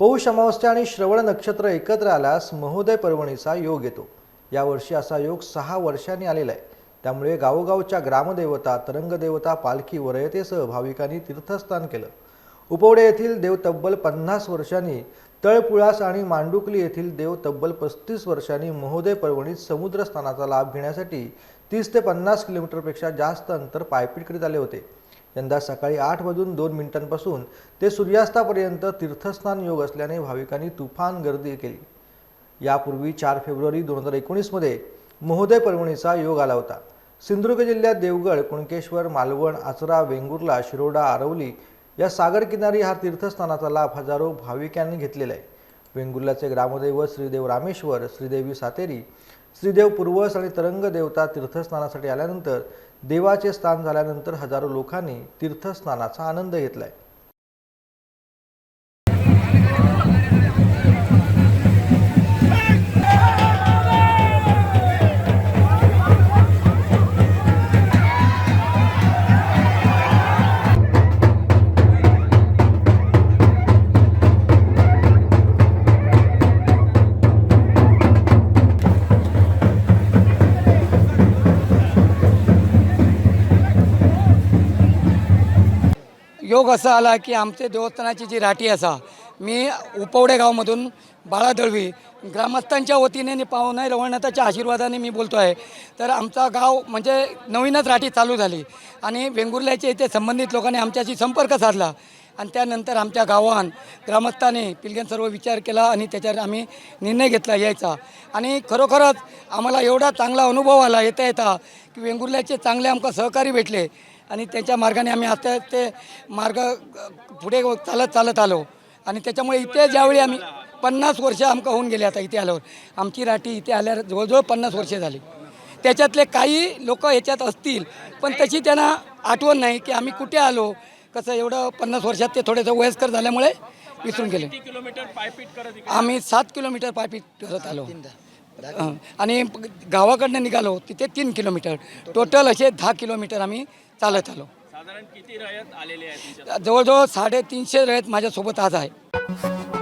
पौष अमावस्या आणि श्रवण नक्षत्र एकत्र आल्यास महोदय पर्वणीचा योग येतो. यावर्षी असा योग सहा वर्षांनी आलेला आहे. त्यामुळे गावोगावच्या ग्रामदेवता तरंगदेवता पालखी वरयतेसह भाविकांनी तीर्थस्नान केलं. उपवडे येथील देव तब्बल पन्नास वर्षांनी तळपुळास आणि मांडुकली येथील देव तब्बल पस्तीस वर्षांनी महोदय पर्वणीत समुद्रस्थानाचा लाभ घेण्यासाठी तीस ते पन्नास किलोमीटरपेक्षा जास्त अंतर पायपीट करीत आले होते. यंदा सकाळी आठ वाजून दोन मिनिटांपासून ते सूर्यास्तापर्यंत तीर्थस्नान योग असल्याने भाविकांनी तुफान गर्दी केली. यापूर्वी चार फेब्रुवारी दोन हजार एकोणीसमध्ये महोदय पर्वणीचा योग आला होता. सिंधुदुर्ग जिल्ह्यात देवगड कुणकेश्वर मालवण आचरा वेंगुर्ला शिरोडा आरवली या सागर किनारी हा तीर्थस्नानाचा लाभ हजारो भाविकांनी घेतलेला आहे. वेंगुर्ल्याचे ग्रामदैवत श्रीदेव रामेश्वर श्रीदेवी सातेरी श्रीदेव पूर्वस आणि तरंग देवता तीर्थस्नानासाठी आल्यानंतर देवाचे स्थान झाल्यानंतर हजारो लोकांनी तीर्थस्नानाचा आनंद घेतलाय. योग असा आला की आमचे देवस्थानाची जी राठी असा मी उपवडे गावामधून बाळा दळवी ग्रामस्थांच्या वतीने पाहुणे रवळनाथाच्या आशीर्वादाने मी बोलतो आहे तर आमचा गाव म्हणजे नवीनच राठी चालू झाली आणि वेंगुर्ल्याचे इथे संबंधित लोकांनी आमच्याशी संपर्क साधला आणि त्यानंतर आमच्या गावान ग्रामस्थाने पिलग्यान सर्व विचार केला आणि त्याच्यावर आम्ही निर्णय घेतला यायचा. आणि खरोखरच आम्हाला एवढा चांगला अनुभव आला येता येता की वेंगुर्ल्याचे चांगले आमकां सहकारी भेटले. आणि त्याच्या मार्गाने आम्ही आता ते मार्ग पुढे चालत चालत आलो. आणि त्याच्यामुळे इथे ज्यावेळी आम्ही पन्नास वर्ष आमका होऊन गेले आता इथे आल्यावर. आमची राठी इथे आल्यावर जवळजवळ पन्नास वर्षे झाली. त्याच्यातले काही लोक याच्यात असतील पण तशी त्यांना आठवण नाही की आम्ही कुठे आलो. कसं एवढं पन्नास वर्षात ते थोडेसे वयस्कर झाल्यामुळे विसरून गेले. किलोमीटर पायपीट करत आम्ही सात किलोमीटर पायपीट करत आलो. आणि गावाकडनं निघालो तिथे तीन किलोमीटर. टोटल असे दहा किलोमीटर आम्ही चालत आलो. साधारण किती रयत आलेले आहेत तुमच्या जवळजवळ साडेतीनशे रयत माझ्यासोबत आज आहे.